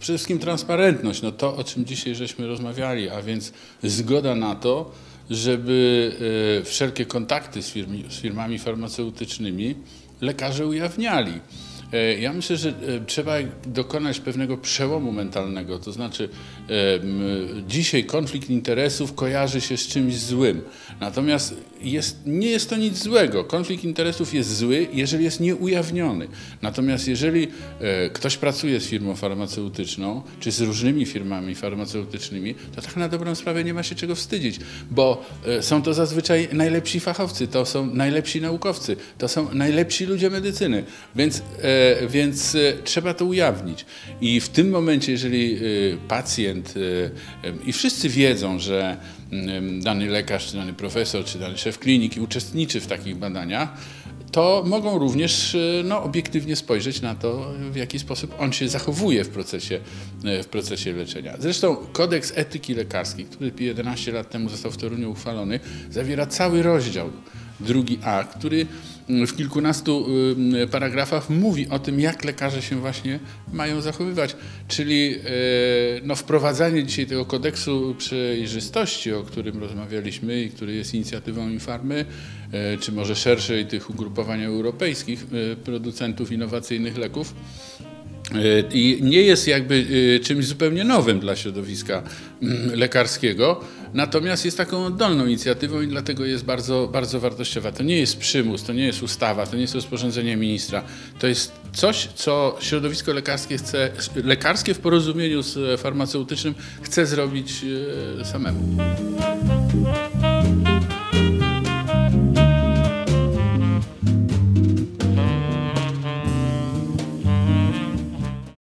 Przede wszystkim transparentność, no to o czym dzisiaj żeśmy rozmawiali, a więc zgoda na to, żeby e, wszelkie kontakty z, z firmami farmaceutycznymi lekarze ujawniali. E, Ja myślę, że e, trzeba dokonać pewnego przełomu mentalnego. To znaczy, e, dzisiaj konflikt interesów kojarzy się z czymś złym. Natomiast jest, nie jest to nic złego. Konflikt interesów jest zły, jeżeli jest nieujawniony. Natomiast jeżeli ktoś pracuje z firmą farmaceutyczną, czy z różnymi firmami farmaceutycznymi, to tak na dobrą sprawę nie ma się czego wstydzić, bo są to zazwyczaj najlepsi fachowcy, to są najlepsi naukowcy, to są najlepsi ludzie medycyny. Więc więc e, trzeba to ujawnić. I w tym momencie, jeżeli e, pacjent e, i wszyscy wiedzą, że mm, dany lekarz, czy dany profesor, czy dany szef kliniki uczestniczy w takich badaniach, to mogą również no, obiektywnie spojrzeć na to, w jaki sposób on się zachowuje w procesie, w procesie leczenia. Zresztą kodeks etyki lekarskiej, który 11 lat temu został w Toruniu uchwalony, zawiera cały rozdział, drugi A, który mm, w kilkunastu y, paragrafach mówi o tym, jak lekarze się właśnie mają zachowywać. Czyli e, no, wprowadzanie dzisiaj tego kodeksu przejrzystości, o którym rozmawialiśmy i który jest inicjatywą Infarmy, e, czy może szerszej tych ugrupowań europejskich producentów innowacyjnych leków, I nie jest jakby e, czymś zupełnie nowym dla środowiska mm, lekarskiego, natomiast jest taką oddolną inicjatywą i dlatego jest bardzo, bardzo wartościowa. To nie jest przymus, to nie jest ustawa, to nie jest rozporządzenie ministra. To jest coś, co środowisko lekarskie chce, lekarskie w porozumieniu z farmaceutycznym chce zrobić e, samemu.